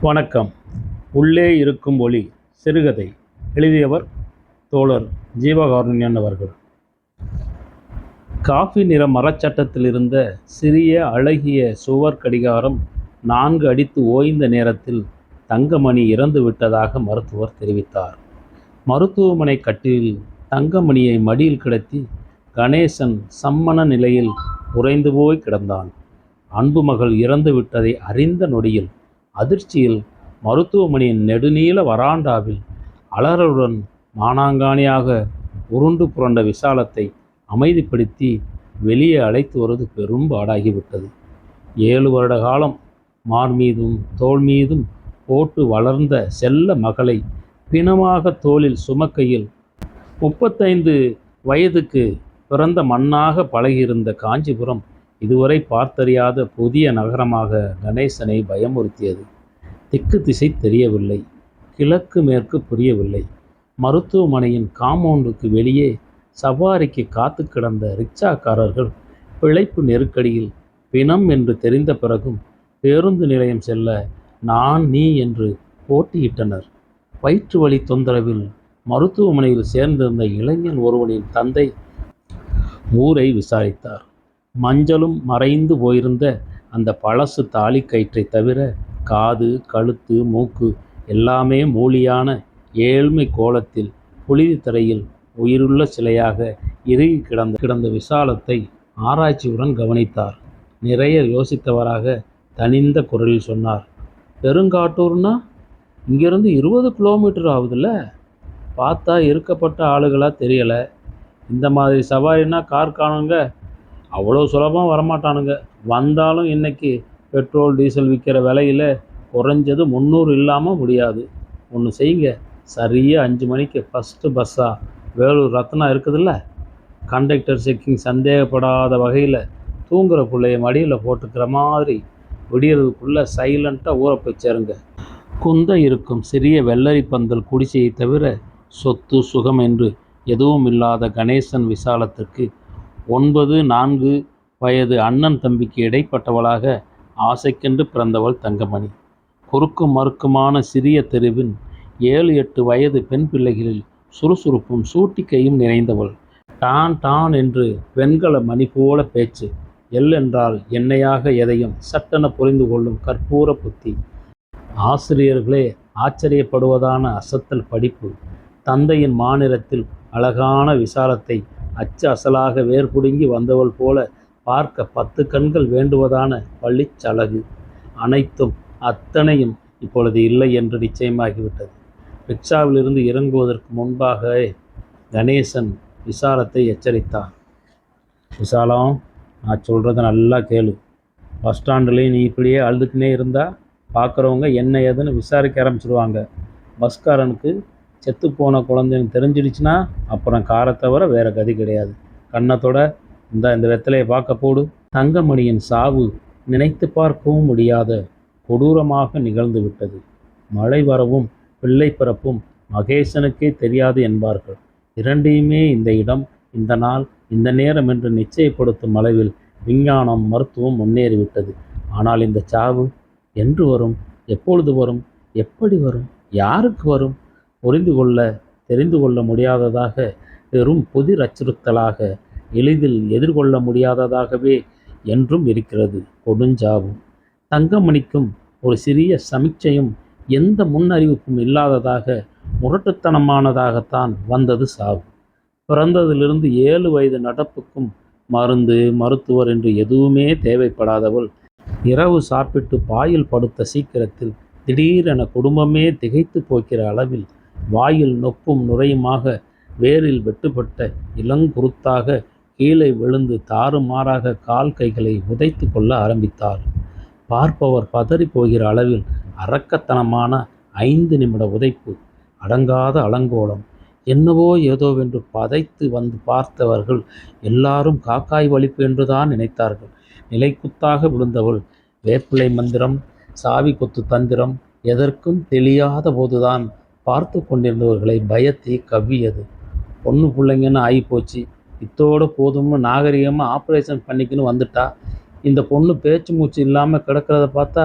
வணக்கம். உள்ளே இருக்கும் ஒளி சிறுகதை எழுதியவர் தோழர் ஜீவகாருண்யன் அவர்கள். காஃபி நிற மரச்சட்டத்தில் இருந்த சிறிய அழகிய சுவர் கடிகாரம் நான்கு அடித்து ஓய்ந்த நேரத்தில் தங்கமணி இறந்து விட்டதாக மருத்துவர் தெரிவித்தார். மருத்துவமனை கட்டிலில் தங்கமணியை மடியில் கிடத்தி கணேசன் சம்மண நிலையில் உறைந்து போய் கிடந்தான். அன்பு மகள் இறந்து விட்டதை அறிந்த நொடியில் அதிர்ச்சியில் மருத்துவமனையின் நெடுநீள வராண்டாவில் அலறலுடன் மானாங்கானியாக உருண்டு புரண்ட விசாலத்தை அமைதிப்படுத்தி வெளியே அழைத்து வருவது பெரும்பாடாகிவிட்டது ஏழு வருட காலம் மார் மீதும் தோள் மீதும் போட்டு வளர்ந்த செல்ல மகளை பிணமாக தோளில் சுமக்கையில் முப்பத்தைந்து வயதுக்கு பிறந்த மண்ணாக பழகியிருந்த காஞ்சிபுரம் இதுவரை பார்த்தறியாத புதிய நகரமாக கணேசனை பயமுறுத்தியது. திக்கு திசை தெரியவில்லை கிழக்கு மேற்கு புரியவில்லை. மருத்துவமனையின் காம்பவுண்டுக்கு வெளியே சவாரிக்கு காத்து கிடந்த ரிக்ஷாக்காரர்கள் பிழைப்பு நெருக்கடியில் பிணம் என்று தெரிந்த பிறகும் பேருந்து நிலையம் செல்ல நான் நீ என்று போட்டியிட்டனர். வயிற்று வலி தொந்தரவில் மருத்துவமனையில் சேர்ந்திருந்த இளைஞன் ஒருவனின் தந்தை ஊரை விசாரித்தார். மஞ்சளும் மறைந்து போயிருந்த அந்த பழசு தாலி கயிற்றை தவிர காது கழுத்து மூக்கு எல்லாமே மூலியான ஏழ்மை கோலத்தில் புழுதி தரையில் உயிருள்ள சிலையாக இறுகி கிடந்த கிடந்த விசாலத்தை ஆராய்ச்சியுடன் கவனித்தார். நிறைய யோசித்தவராக தனிந்த குரலில் சொன்னார் பெருங்காட்டூர்னா இங்கேருந்து இருபது கிலோமீட்டர் ஆகுதுல்ல? பார்த்தா இருக்கப்பட்ட ஆளுகளாக தெரியலை. இந்த மாதிரி சவாரினா கார் காணுங்க அவ்வளோ சுலபமாக வரமாட்டானுங்க. வந்தாலும் இன்றைக்கி பெட்ரோல் டீசல் விற்கிற விலையில் குறைஞ்சது முந்நூறு இல்லாமல் முடியாது. ஒன்று செய்யுங்க. சரியாக அஞ்சு மணிக்கு ஃபஸ்ட்டு பஸ்ஸாக வேலூர் ரத்னா இருக்குதுல்ல? கண்டக்டர் செக்கிங் சந்தேகப்படாத வகையில் தூங்குற பிள்ளைய மடியில் போட்டுக்கிற மாதிரி விடியறதுக்குள்ளே சைலண்ட்டாக ஊற போய் சேருங்க குந்த இருக்கும் சிறிய வெள்ளரி பந்தல் குடிசையை தவிர சொத்து சுகம் என்று எதுவும் இல்லாத கணேசன் விசாலத்திற்கு ஒன்பது நான்கு வயது அண்ணன் தம்பிக்கு இடைப்பட்டவளாக ஆசைக்கென்று பிறந்தவள் தங்கமணி. குறுக்கும் மறுக்குமான சிறிய தெருவின் ஏழு எட்டு வயது பெண் பிள்ளைகளில் சுறுசுறுப்பும் சூட்டிக்கையும் நிறைந்தவள். டான் டான் என்று வெண்கல மணி போல பேச்சு. எல் என்றால் என்னையாக எதையும் சட்டென புரிந்து கொள்ளும் கற்பூர புத்தி. ஆசிரியர்களே ஆச்சரியப்படுவதான அசத்தல் படிப்பு. தந்தையின் மாநிலத்தில் அழகான விசாலத்தை அச்சு அசலாக வேர்புடுங்கி வந்தவள் போல பார்க்க பத்து கண்கள் வேண்டுவதான பள்ளிச்சலகு அனைத்தும் அத்தனையும் இப்பொழுது இல்லை என்று நிச்சயமாகிவிட்டது. ரிக்ஷாவிலிருந்து இறங்குவதற்கு முன்பாக கணேசன் விசாலத்தை எச்சரித்தான் விசாலம் நான் சொல்கிறத நல்லா கேளு. பஸ் ஸ்டாண்டுலேயும் நீ இப்படியே அழுதுக்குனே இருந்தால் பார்க்குறவங்க என்ன ஏதுன்னு விசாரிக்க ஆரம்பிச்சிடுவாங்க பஸ்காரனுக்கு செத்துப்போன குழந்தைன்னு தெரிஞ்சிடுச்சுன்னா அப்புறம் காரை தவிர வேறு கதி கிடையாது. கன்னத்தோட இந்த இந்த வெத்தலையை பார்க்க போடு. தங்கமணியின் சாவு நினைத்து பார்க்கவும் முடியாத கொடூரமாக நிகழ்ந்து விட்டது. மழை வரவும் பிள்ளை பிறப்பும் மகேசனுக்கே தெரியாது என்பார்கள். இரண்டையுமே இந்த இடம் இந்த நாள் இந்த நேரம் என்று நிச்சயப்படுத்தும் அளவில் விஞ்ஞானம் மருத்துவம் முன்னேறிவிட்டது. ஆனால் இந்த சாவு என்று வரும்? எப்பொழுது வரும்? எப்படி வரும்? யாருக்கு வரும்? புரிந்து கொள்ள தெரிந்து கொள்ள முடியாததாக பெரும் புதிர் அச்சுறுத்தலாக எளிதில் எதிர்கொள்ள முடியாததாகவே என்றும் இருக்கிறது கொடுஞ்சாவும். தங்கமணிக்கும் ஒரு சிறிய சமிச்சையும் எந்த முன்னறிவிப்பும் இல்லாததாக முரட்டுத்தனமானதாகத்தான் வந்தது சாவு. பிறந்ததிலிருந்து ஏழு வயது நடப்புக்கும் மருந்து மருத்துவர் என்று எதுவுமே தேவைப்படாதவள் இரவு சாப்பிட்டு பாயில் படுத்த சீக்கிரத்தில் திடீரென குடும்பமே திகைத்து போக்கிற அளவில் வாயில் நொப்பும் நுரையுமாக வேரில் வெட்டுப்பட்ட இளங்குருத்தாக கீழே விழுந்து தாறுமாறாக கால் கைகளை உதைத்து கொள்ள ஆரம்பித்தார் பார்ப்பவர் பதறி போகிற அளவில் அரக்கத்தனமான ஐந்து நிமிட உதைப்பு அடங்காத அலங்கோலம் என்னவோ ஏதோவென்று பதைத்து வந்து பார்த்தவர்கள் எல்லாரும் காக்காய் வலிப்பு என்றுதான் நினைத்தார்கள். நிலைக்குத்தாக விழுந்தவள் வேப்பிலை மந்திரம் சாவி கொத்து தந்திரம் எதற்கும் தெரியாத போதுதான் பார்த்து கொண்டிருந்தவர்களை பயத்தை கவ்வியது. பொண்ணு பிள்ளைங்கன்னு ஆகிப்போச்சு? இத்தோட போதும்னு நாகரிகமாக ஆப்ரேஷன் பண்ணிக்கின்னு வந்துட்டா? இந்த பொண்ணு பேச்சு மூச்சு இல்லாமல் கிடக்கிறத பார்த்தா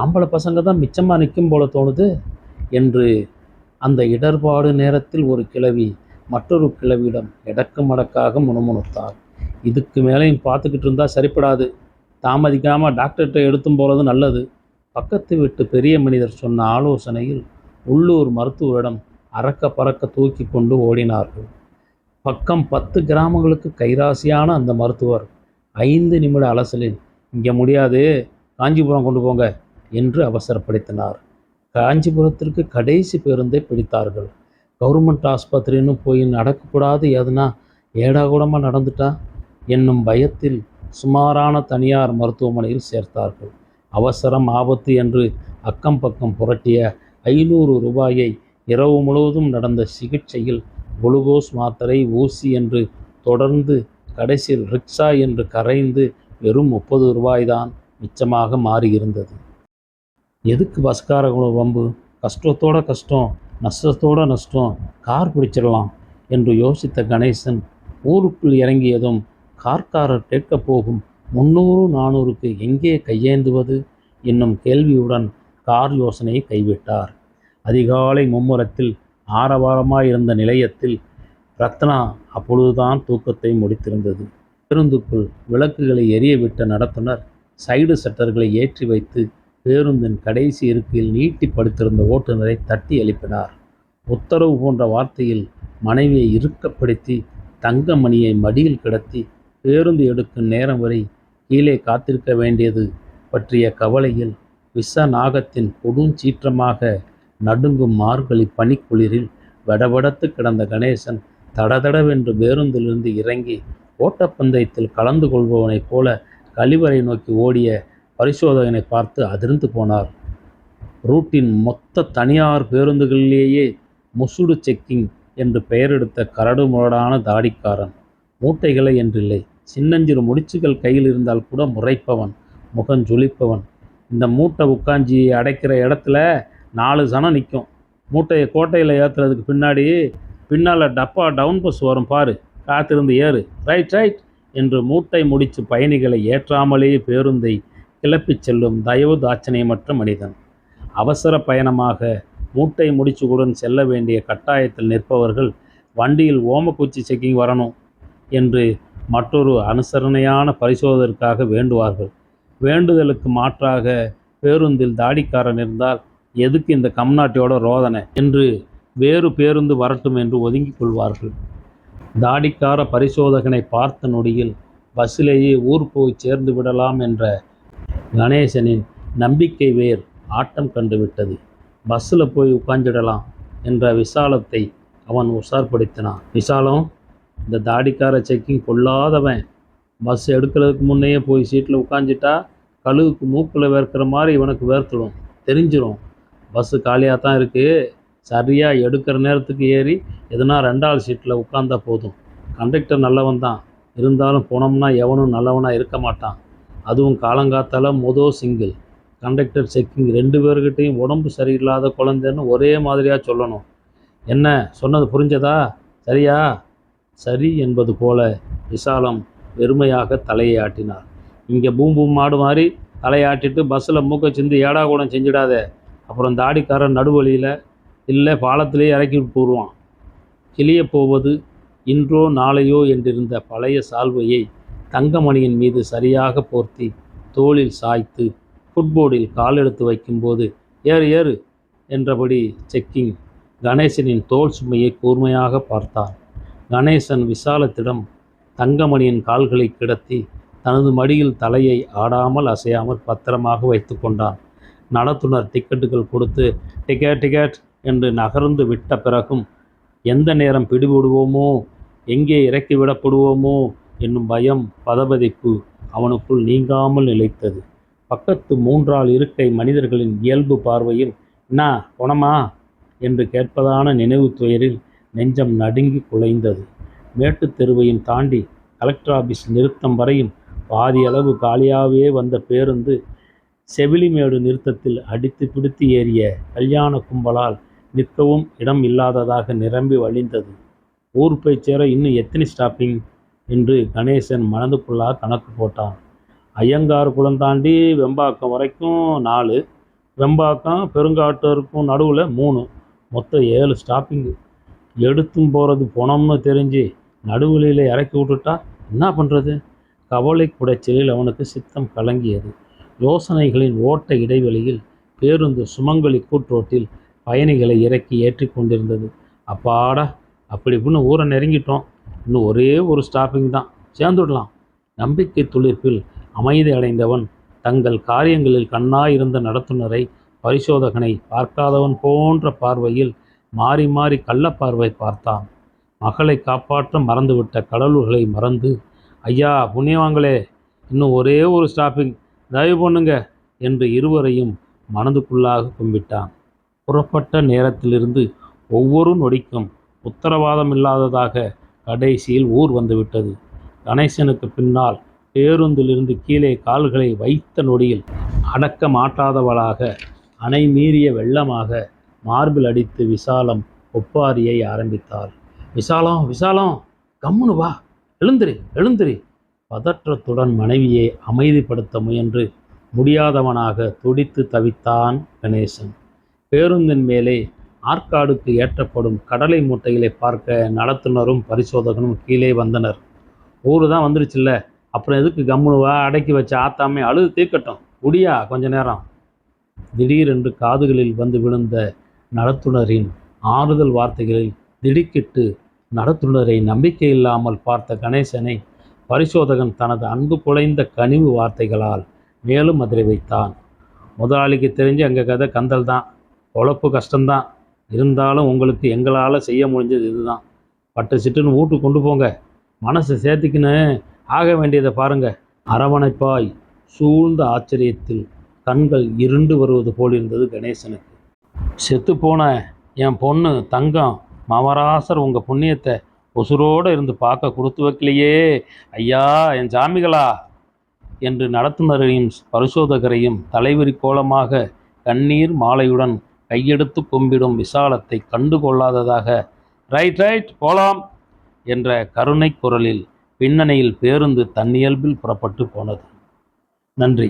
ஆம்பளை பசங்க தான் மிச்சமாக நிற்கும் போல தோணுது என்று அந்த இடர்பாடு நேரத்தில் ஒரு கிழவி மற்றொரு கிழவியிடம் இடக்கு மடக்காக முணுமுணுத்தார் இதுக்கு மேலேயும் பார்த்துக்கிட்டு இருந்தால் சரிப்படாது. தாமதிக்காமல் டாக்டர்கிட்ட எடுத்தும் போகிறது நல்லது. பக்கத்து வீட்டு பெரிய மனிதர் சொன்ன ஆலோசனையில் உள்ளூர் மருத்துவரிடம் அறக்க பறக்க தூக்கி கொண்டு ஓடினார்கள். பக்கம் பத்து கிராமங்களுக்கு கைராசியான அந்த மருத்துவர் ஐந்து நிமிட அலசலில் இங்கே முடியாது காஞ்சிபுரம் கொண்டு போங்க என்று அவசரப்படுத்தினார். காஞ்சிபுரத்திற்கு கடைசி பேருந்தை பிடித்தார்கள். கவர்மெண்ட் ஆஸ்பத்திரின்னு போய் நடக்கக்கூடாது எதுனா ஏடாகூடமாக நடந்துட்டா? என்னும் பயத்தில் சுமாரான தனியார் மருத்துவமனையில் சேர்த்தார்கள். அவசரம் ஆபத்து என்று அக்கம் பக்கம் புரட்டிய ஐநூறு ரூபாயை இரவு முழுவதும் நடந்த சிகிச்சையில் குளுகோஸ் மாத்திரை ஊசி என்று தொடர்ந்து கடைசியில் ரிக்ஷா என்று கரைந்து வெறும் முப்பது ரூபாய்தான் மிச்சமாக மாறியிருந்தது. எதுக்கு பஸ்காரங்களும் வம்பு? கஷ்டத்தோட கஷ்டம் நஷ்டத்தோட நஷ்டம் கார் பிடிச்சிடலாம் என்று யோசித்த கணேசன் ஊருக்குள் இறங்கியதும் கார்காரர் கேட்கப் போகும் முந்நூறு நானூறுக்கு எங்கே கையேந்துவது? என்னும் கேள்வியுடன் கார் யோசனையை கைவிட்டார். அதிகாலை மும்முரத்தில் ஆரவாரமாயிருந்த நிலையத்தில் ரத்னா அப்பொழுதுதான் தூக்கத்தை முடித்திருந்தது. பேருந்துக்குள் விளக்குகளை எரியவிட்ட நடத்துனர் சைடு சட்டர்களை ஏற்றி வைத்து பேருந்தின் கடைசி இருக்கையில் நீட்டி படுத்திருந்த ஓட்டுநரை தட்டி எழுப்பினார். உத்தரவு போன்ற வார்த்தையில் மனைவியை இறுக்கப்படுத்தி தங்கமணியை மடியில் கிடத்தி பேருந்து எடுக்கும் நேரம் வரை கீழே காத்திருக்க வேண்டியது பற்றிய கவலையில் விஷ நாகத்தின் கொடுஞ்சீற்றமாக நடுங்கும் மார்கழி பனிக்குளிரில் வடவடத்து கிடந்த கணேசன் தடதடவென்று பேருந்திலிருந்து இறங்கி ஓட்டப்பந்தயத்தில் கலந்து கொள்பவனைப் போல கழிவறை நோக்கி ஓடிய பரிசோதகனை பார்த்து அதிர்ந்து போனார். ரூட்டின் மொத்த தனியார் பேருந்துகளிலேயே முசுடு செக்கிங் என்று பெயரெடுத்த கரடு முரடான தாடிக்காரன். மூட்டைகளை என்றில்லை சின்னஞ்சிறு முடிச்சுகள் கையில் இருந்தால் கூட முறைப்பவன் முகஞ்சொலிப்பவன் இந்த மூட்டை உட்காஞ்சி அடைக்கிற இடத்துல நாலு சனம் நிற்கும். மூட்டையை கோட்டையில் ஏற்றுறதுக்கு பின்னாடி பின்னால் டப்பா டவுன் பஸ் வரும் பாரு காத்திருந்து ஏறு. ரைட் ரைட் என்று மூட்டை முடித்து பயணிகளை ஏற்றாமலேயே பேருந்தை கிளப்பிச் செல்லும் தயவு தாட்சணியமற்ற மனிதன். அவசர பயணமாக மூட்டை முடிச்சுடன் செல்ல வேண்டிய கட்டாயத்தில் நிற்பவர்கள் வண்டியில் ஓமக்குச்சி செக்கிங் வரணும் என்று மற்றொரு அனுசரணையான பரிசோதனைக்காக வேண்டுவார்கள். வேண்டுதலுக்கு மாற்றாக பேருந்தில் தாடிக்காரன் இருந்தால் எதுக்கு இந்த கம்நாட்டியோட ரோதனை என்று வேறு பேருந்து வரட்டும் என்று ஒதுங்கிக் கொள்வார்கள். தாடிக்கார பரிசோதகனை பார்த்த நொடியில் பஸ்ஸிலேயே ஊர் போய் சேர்ந்து விடலாம் என்ற கணேசனின் நம்பிக்கை வேர் ஆட்டம் கண்டுவிட்டது. பஸ்ஸில் போய் உட்காந்துடலாம் என்ற விசாலத்தை அவன் உஷார்படுத்தினான். விசாலம் இந்த தாடிக்கார செக்கிங் கொள்ளாதவன் பஸ் எடுக்கிறதுக்கு முன்னையே போய் சீட்டில் உட்காந்துட்டா கழுவுக்கு மூக்கில் வேர்க்கிற மாதிரி இவனுக்கு வேர்த்துடும் தெரிஞ்சிடும் பஸ்ஸு காலியாக தான் இருக்குது சரியாக எடுக்கிற நேரத்துக்கு ஏறி எதுனா ரெண்டாவது சீட்டில் உட்காந்தா போதும். கண்டக்டர் நல்லவன் தான் இருந்தாலும் போனோம்னா எவனும் நல்லவனாக இருக்க மாட்டான். அதுவும் காலங்காத்தால் மொதல் சிங்கிள் கண்டக்டர் செக்கிங் ரெண்டு பேர்கிட்டையும் உடம்பு சரியில்லாத குழந்தைன்னு ஒரே மாதிரியாக சொல்லணும். என்ன? சொன்னது புரிஞ்சதா? சரியா? சரி என்பது போல. விசாலம் வெறுமையாக தலையை ஆட்டினார் இங்கே பூம் பூம் மாடு மாதிரி தலையாட்டிட்டு பஸ்ஸில் மூக்கை சிந்து ஏடா கூடம் செஞ்சிடாத. அப்புறம் தாடிக்காரன் நடுவழியில் இல்லை பாலத்திலேயே இறக்கி போடுவான். கிளிய போவது இன்றோ நாளையோ என்றிருந்த பழைய சால்வையை தங்கமணியின் மீது சரியாக போர்த்தி தோளில் சாய்த்து ஃபுட்போர்டில் கால் எடுத்து வைக்கும்போது ஏறு ஏறு என்றபடி செக்கிங் கணேசனின் தோல் சுமையை கூர்மையாக பார்த்தான். கணேசன் விசாலத்திடம் தங்கமணியின் கால்களை கிடத்தி தனது மடியில் தலையை ஆடாமல் அசையாமல் பத்திரமாக வைத்து கொண்டான். நடத்துனர் டிக்கெட்டுகள் கொடுத்து டிக்கெட் டிக்கெட் என்று நகர்ந்து விட்ட பிறகும் எந்த நேரம் பிடிபடுவோமோ எங்கே இறக்கி விடப்படுவோமோ என்னும் பயம் பதபதிப்பு அவனுக்குள் நீங்காமல் நிலைத்தது. பக்கத்து மூன்றால் இருக்கை மனிதர்களின் இயல்பு பார்வையில் என்ன குணமா என்று கேட்பதான நினைவு துயரில் நெஞ்சம் நடுங்கி குலைந்தது. மேட்டுத் தெருவையும் தாண்டி கலெக்டர் ஆஃபீஸ் நிறுத்தம் வரையும் பாதி அளவு காலியாகவே வந்த பேருந்து செவிலிமேடு நிறுத்தத்தில் அடித்து பிடித்து ஏறிய கல்யாண கும்பலால் நிற்கவும் இடம் இல்லாததாக நிரம்பி வழிந்தது. ஊர் போய் சேர இன்னும் எத்தனை ஸ்டாப்பிங் என்று கணேசன் மனதுக்குள்ளாக கணக்கு போட்டான். ஐயங்கார் குளம் தாண்டி வெம்பாக்கம் வரைக்கும் நாலு. வெம்பாக்கம் பெருங்காட்டருக்கும் நடுவில் மூணு. மொத்தம் ஏழு ஸ்டாப்பிங்கு எடுத்தும் போகிறது போனோம்னு தெரிஞ்சு நடுவழியில் இறக்கி விட்டுட்டா என்ன பண்ணுறது கவலை குடைச்சலில் அவனுக்கு சித்தம் கலங்கியது. யோசனைகளின் ஓட்ட இடைவெளியில் பேருந்து சுமங்கலி கூற்றோட்டில் பயணிகளை இறக்கி ஏற்றி கொண்டிருந்தது. அப்பாடா அப்படி இப்படின்னு ஊரை நெருங்கிட்டோம். இன்னும் ஒரே ஒரு ஸ்டாப்பிங் தான். சேர்ந்துடலாம். நம்பிக்கை துளிர்ப்பில் அமைதி அடைந்தவன் தங்கள் காரியங்களில் கண்ணாயிருந்த நடத்துனரை பரிசோதகனை பார்க்காதவன் போன்ற பார்வையில் மாறி மாறி கள்ளப்பார்வை பார்த்தான். மகளை காப்பாற்ற மறந்துவிட்ட கடவுள்களை மறந்து ஐயா புண்ணியவாங்களே இன்னும் ஒரே ஒரு ஸ்டாப்பிங் தயவு பண்ணுங்க என்று இருவரையும் மனதுக்குள்ளாக கும்பிட்டான். புறப்பட்ட நேரத்திலிருந்து ஒவ்வொரு நொடிக்கும் உத்தரவாதம் இல்லாததாக கடைசியில் ஊர் வந்துவிட்டது. கணேசனுக்கு பின்னால் பேருந்திலிருந்து கீழே கால்களை வைத்த நொடியில் அடக்க மாட்டாதவளாக அணை மீறிய வெள்ளமாக மார்பில் அடித்து விசாலம் ஒப்பாரியை ஆரம்பித்தாள். விசாலம் விசாலம் கம்முனு வா. எழுந்திரி எழுந்திரி. பதற்றத்துடன் மனைவியை அமைதிப்படுத்த முயன்று முடியாதவனாக துடித்து தவித்தான் கணேசன். பேருந்தின் மேலே ஆற்காடுக்கு ஏற்றப்படும் கடலை மூட்டைகளை பார்க்க நடத்துனரும் பரிசோதகனும் கீழே வந்தனர். ஊர் தான் வந்துருச்சுல்ல. அப்புறம் எதுக்கு கம்முனுவா அடக்கி வச்ச ஆத்தாமே அழுது தீர்க்கட்டும். முடியா கொஞ்ச நேரம். திடீரென்று காதுகளில் வந்து விழுந்த நடத்துனரின் ஆறுதல் வார்த்தைகளில் திடுக்கிட்டு நடத்துனரை நம்பிக்கை இல்லாமல் பார்த்த கணேசனை பரிசோதகன் தனது அன்பு குலைந்த கனிவு வார்த்தைகளால் மேலும் அதிரை வைத்தான். முதலாளிக்கு தெரிஞ்சு எங்கள் கதை கந்தல் தான். பொழப்பு கஷ்டம்தான். இருந்தாலும் உங்களுக்கு எங்களால் செய்ய முடிஞ்சது இதுதான். பட்டு சிட்டுன்னு வீட்டு கொண்டு போங்க. மனசை சேர்த்துக்கின்னு ஆக வேண்டியதை பாருங்க. அரவணைப்பாய் சூழ்ந்த ஆச்சரியத்தில் கண்கள் இருண்டு வருவது போல் இருந்தது கணேசனுக்கு. செத்துப்போன என் பொண்ணு தங்கம் மாமராசர் உங்கள் புண்ணியத்தை ஒசுரோடு இருந்து பார்க்க கொடுத்து வைக்கலையே. ஐயா என் ஜாமிகளா! என்று நடத்துனரையும் பரிசோதகரையும் தலைவிரி கோலமாக கண்ணீர் மாலையுடன் கையெடுத்து கும்பிடும் விசாலத்தை கண்டு கொள்ளாததாக ரைட் ரைட் போலாம்! என்ற கருணை குரலில் பின்னணியில் பேருந்து தன்னியல்பில் புறப்பட்டு போனது. நன்றி.